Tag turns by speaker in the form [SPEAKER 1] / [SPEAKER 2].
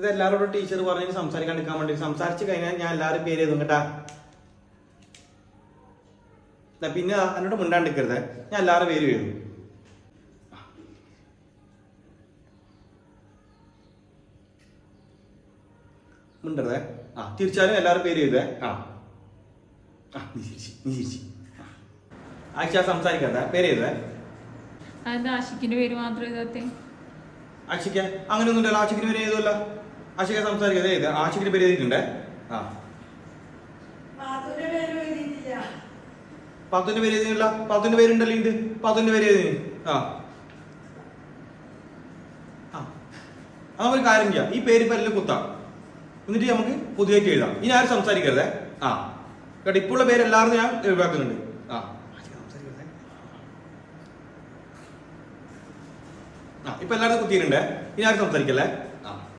[SPEAKER 1] ഇത് എല്ലാവരോടും ടീച്ചർ പറഞ്ഞ് സംസാരിക്കാൻ എടുക്കാൻ വേണ്ടി സംസാരിച്ച് കഴിഞ്ഞാൽ ഞാൻ എല്ലാവരും പേര് എഴുതും കേട്ടാ. പിന്നെ എന്നോട് മിണ്ടാണ്ടിരിക്കരുത്. ഞാൻ എല്ലാവരും പേര് എഴുതും. മിണ്ടരുതേ. ആ തിരിച്ചാലും എല്ലാവരും പേര് എഴുതേ ആ. ആ നീ തിരിച്ച് നീ പേര്
[SPEAKER 2] എഴുതേ ആഷിക്കിന്റെ പേര് മാത്രം എഴുതാത്തെ?
[SPEAKER 1] ആഷിക്ക അങ്ങനെയൊന്നുമില്ലല്ലോ ആഷിക്കിന് പേര് എഴുതുമല്ലോ ആഷിക്ക സംസാരിക്കുന്നത് ഇത് ആഷിക്കിന് പേര് എഴുതിയിട്ടുണ്ടേ. ആ.
[SPEAKER 3] പാത്തുവിന്റെ പേര്
[SPEAKER 1] എഴുതിയില്ല പാത്തുവിന്റെ പേരുണ്ടല്ലോ ഉണ്ട് പാത്തുവിന്റെ പേര് എഴുതി. ആ. ആ. ഒരു കാര്യം ചെയ്യാം. ഈ പേര് ഇപ്പൊ എല്ലാം കുത്താം. എന്നിട്ട് നമുക്ക് പുതിയതായിട്ട് എഴുതാം. ഇനി ആരും സംസാരിക്കരുതേ? ആ. കേട്ടോ ഇപ്പോഴുള്ള പേര് എല്ലാവരും ഞാൻ ഒഴിവാക്കുന്നുണ്ട്. ആ ഇപ്പൊ എല്ലാവരും കുത്തിയിട്ടുണ്ടേ. ഇനി ആരും സംസാരിക്കല്ലേ?